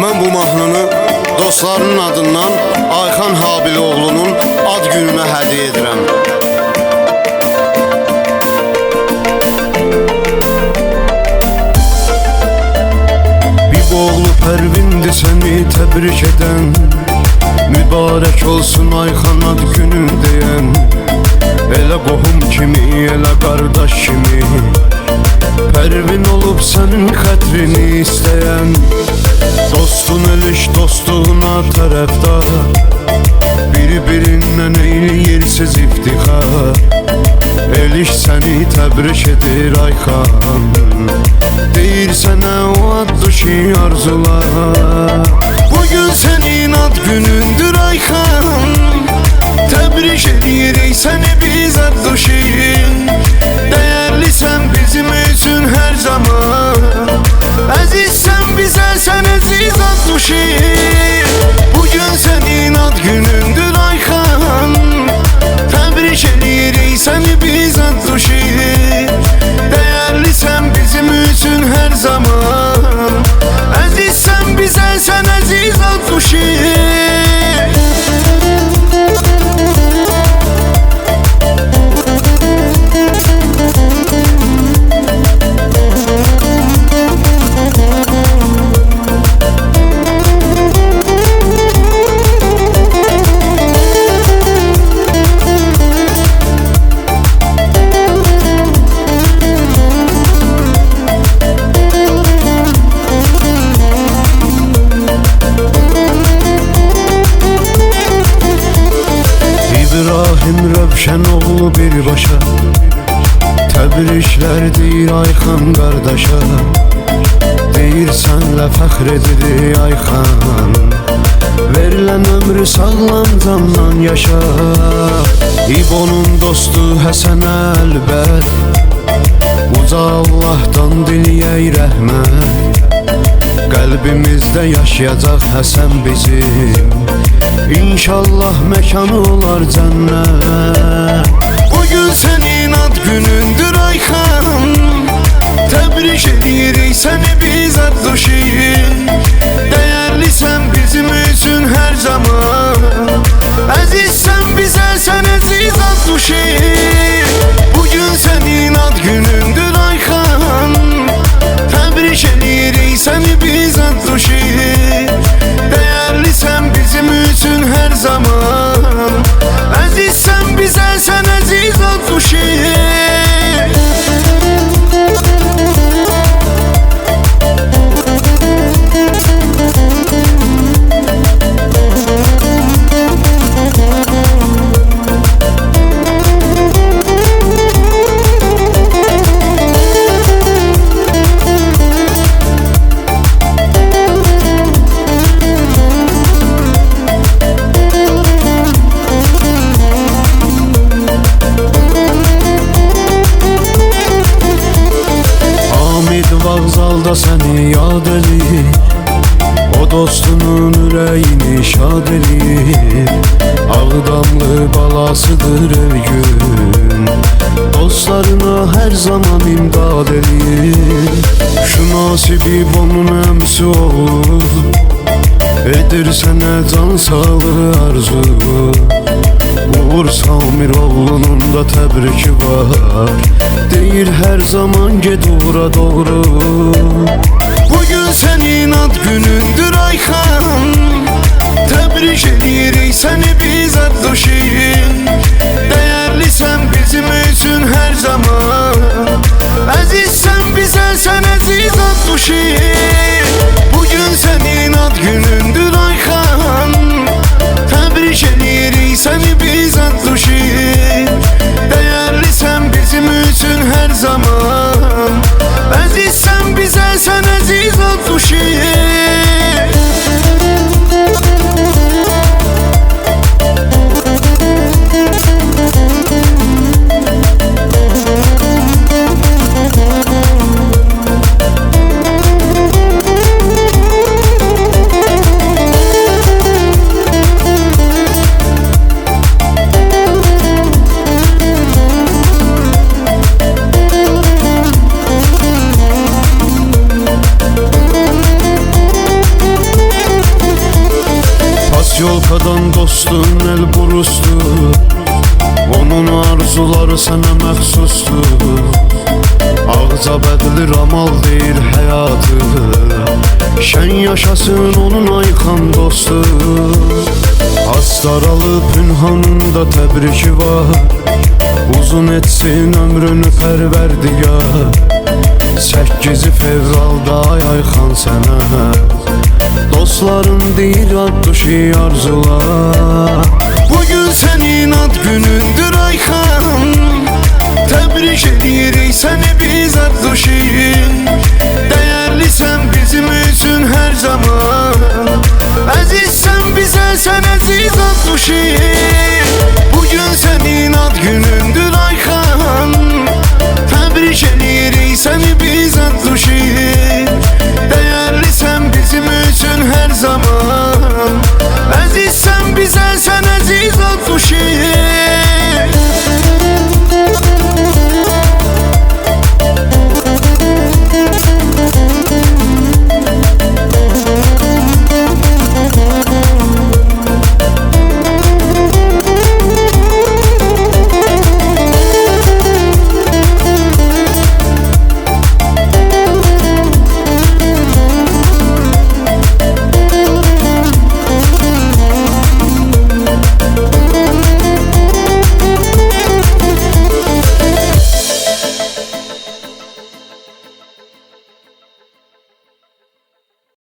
Mən bu mahnını dostlarının adından Ayxan Habiloğlu'nun ad gününə hədiyyə edirəm. Bir boğulu pərvindir səni təbrik edən Mübarək olsun Ayxan ad günün deyən Elə qohum kimi, elə qardaş kimi Pərvin olub sənin xətrini istəyən Dostun eliş dostluğuna tərəfdar Bir-birindən eyləyirsiz iftixar Eliş səni təbrik edir Ayxan Deyir sənə o ad düşü arzular. Bugün senin ad günündür Ayxan Təbrik edirik səni biz ad düşü düşü Bugün senin ad günündür Ayxan Təbrik edirik səni biz ad düşü Değerlisən bizim üçün hər zaman. Əzizsən bizə sən əziz ad düşü İbrahim Rövşenoğlu birbaşa Təbriklər deyir Ayxan qardaşa. Deyir sənlə fəxr edirik Ayxan Verilən ömrü sağlam candan yaşa. İbonun dostu Həsən Əlbət Uca Allahdan diliyək rəhmət Qəlbimizdə yaşayacaq Həsən bizim. İnşallah məkanı olar cənnət Bugün senin ad günündür Ayxan Təbrik edirik səni biz ad əziz vağzalda səni yad edir O dostunun ürəyini şad edir Ağdamlı balasıdır övgün Dostlarına hər zaman imdad edir Şu nasibi onun əmsi olur. Edir sənə can sağlığı arzu Uğur Samiroğlu'nun da təbriki var. Deyir hər zaman ged uğra doğru. Bugün senin ad günündür Ayxan Təbrik edirik səni biz ad düşü Değerlisən bizim üçün hər zaman. Əzizsən bizə sən əziz düşü Bugün senin ad günündür Ayxan Təbrik edirik zaman Arkadan dostun el burustur Onun arzuları sənə məxsusdur Ağza bədilir amal deyir həyatı Şən yaşasın onun ayxan dostu. Astaralı pünhanında təbriki var. Uzun etsin ömrünü pərverdigar Səkkizi fevralda ay ayxan sənə Dostların deyir ad düşü arzular Bugün senin ad günündür Ayxan Təbrik edirik səni biz ad düşü Dəyərlisən bizim üçün hər zaman. Əzizsən bizə sən əziz ad düşü